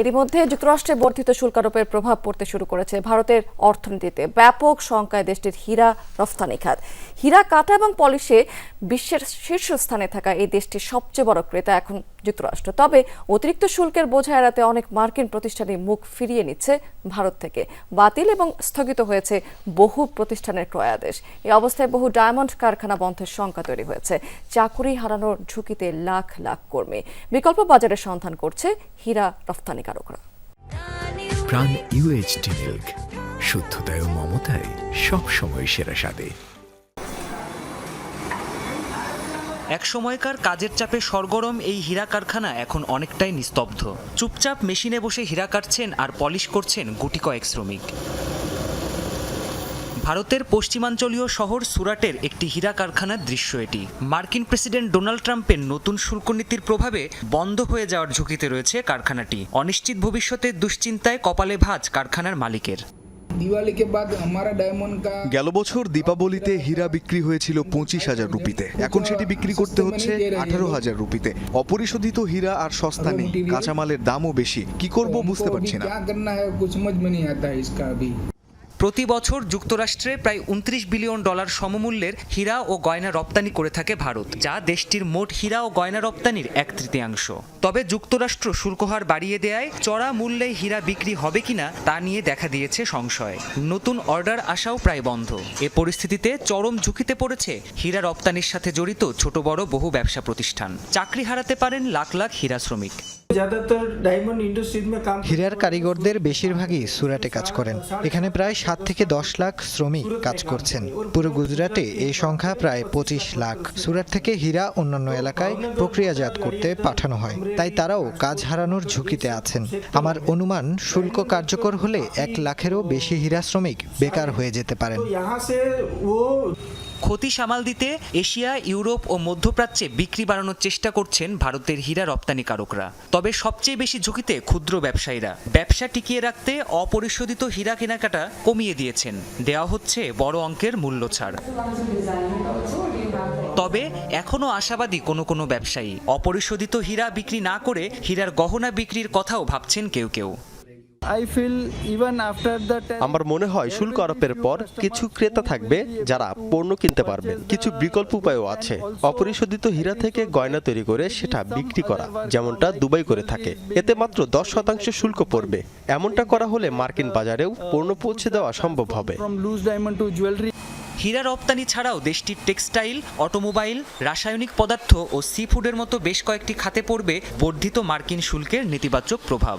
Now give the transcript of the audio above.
এরই মধ্যে যুক্তরাষ্ট্রে বর্ধিত শুল্ক আরোপের প্রভাব পড়তে শুরু করেছে ভারতের অর্থনীতিতে। ব্যাপক সংখ্যায় দেশটির হীরা রফতানি খাত। হীরা, কাটা এবং পলিশে বিশ্বের শীর্ষস্থানে থাকা এই দেশটির সবচেয়ে বড় ক্রেতা এখন যুক্তরাষ্ট্র। তবে অতিরিক্ত শুল্কের বোঝা এড়াতে অনেক মার্কিন প্রতিষ্ঠানই মুখ ফিরিয়ে নিচ্ছে ভারত থেকে। বাতিল এবং স্থগিত হয়েছে বহু প্রতিষ্ঠানের ক্রয়াদেশ। এই অবস্থায় বহু ডায়মন্ড কারখানা বন্ধের শঙ্কা তৈরি হয়েছে। চাকুরি হারানোর ঝুঁকিতে লাখ লাখ কর্মী। বিকল্প বাজারের সন্ধান করছে হীরা রফতানিকারকরা প্রাণ ইউএইচটি মিল্ক শুদ্ধতায় ও মমতায় সবসময় সেরা স্বাদে। এক সময়কার কাজের চাপে সরগরম এই হীরা কারখানা এখন অনেকটাই নিস্তব্ধ। চুপচাপ মেশিনে বসে হীরা কাটছেন আর পলিশ করছেন গুটি কয়েক শ্রমিক। ভারতের পশ্চিমাঞ্চলীয় শহর সুরাটের একটি হীরা কারখানার দৃশ্য এটি। মার্কিন প্রেসিডেন্ট ডোনাল্ড ট্রাম্পের নতুন শুল্ক নীতির প্রভাবে বন্ধ হয়ে যাওয়ার ঝুঁকিতে রয়েছে কারখানাটি। অনিশ্চিত ভবিষ্যতের দুশ্চিন্তায় কপালে ভাঁজ কারখানার মালিকের। গেল বছর দীপাবলিতে হীরা বিক্রি হয়েছিল পঁচিশ হাজার রুপিতে। এখন সেটি বিক্রি করতে হচ্ছে আঠারো হাজার রুপিতে। অপরিশোধিত হীরা আর সস্তা নেই। কাঁচামালের দামও বেশি। কি করব বুঝতে পারছি না। প্রতি বছর যুক্তরাষ্ট্রে প্রায় উনত্রিশ বিলিয়ন ডলার সমমূল্যের হীরা ও গয়না রপ্তানি করে থাকে ভারত, যা দেশটির মোট হীরা ও গয়না রপ্তানির এক তৃতীয়াংশ। তবে যুক্তরাষ্ট্র শুল্কহার বাড়িয়ে দেয় চড়া মূল্যে হীরা বিক্রি হবে কিনা তা নিয়ে দেখা দিয়েছে সংশয়। নতুন অর্ডার আসাও প্রায় বন্ধ। এ পরিস্থিতিতে চরম ঝুঁকিতে পড়েছে হীরা রপ্তানির সাথে জড়িত ছোট বড় বহু ব্যবসা প্রতিষ্ঠান। চাকরি হারাতে পারেন লাখ লাখ হীরা শ্রমিক। হীরার কারিগরদের বেশিরভাগই সুরাটে কাজ করেন। এখানে প্রায় সাত থেকে দশ লাখ শ্রমিক কাজ করছেন। পুরো গুজরাটে এই সংখ্যা প্রায় পঁচিশ লাখ। সুরাট থেকে হীরা অন্যান্য এলাকায় প্রক্রিয়াজাত করতে পাঠানো হয়। তাই তারাও কাজ হারানোর ঝুঁকিতে আছেন। আমার অনুমান শুল্ক কার্যকর হলে এক লাখেরও বেশি হীরা শ্রমিক বেকার হয়ে যেতে পারেন। ক্ষতি সামাল দিতে এশিয়া, ইউরোপ ও মধ্যপ্রাচ্যে বিক্রি বাড়ানোর চেষ্টা করছেন ভারতের হীরা রপ্তানিকারকরা। তবে সবচেয়ে বেশি ঝুঁকিতে ক্ষুদ্র ব্যবসায়ীরা। ব্যবসা টিকিয়ে রাখতে অপরিশোধিত হীরা কেনাকাটা কমিয়ে দিয়েছেন। দেওয়া হচ্ছে বড় অঙ্কের মূল্য ছাড়। তবে এখনও আশাবাদী কোনো কোনো ব্যবসায়ী, অপরিশোধিত হীরা বিক্রি না করে হীরার গহনা বিক্রির কথাও ভাবছেন কেউ কেউ। আমার মনে হয় শুল্ক আরোপের পর কিছু ক্রেতা থাকবে যারা পণ্য কিনতে পারবেন। কিছু বিকল্প উপায়ও আছে। অপরিশোধিত হীরা থেকে গয়না তৈরি করে সেটা বিক্রি করা যেমনটা দুবাই করে থাকে। এতে মাত্র দশ শতাংশ শুল্ক পড়বে। এমনটা করা হলে মার্কিন বাজারেও পণ্য পৌঁছে দেওয়া সম্ভব হবে। হীরা রপ্তানি ছাড়াও দেশটির টেক্সটাইল অটোমোবাইল রাসায়নিক পদার্থ ও সি ফুডের মতো বেশ কয়েকটি খাতে পড়বে বর্ধিত মার্কিন শুল্কের নেতিবাচক প্রভাব।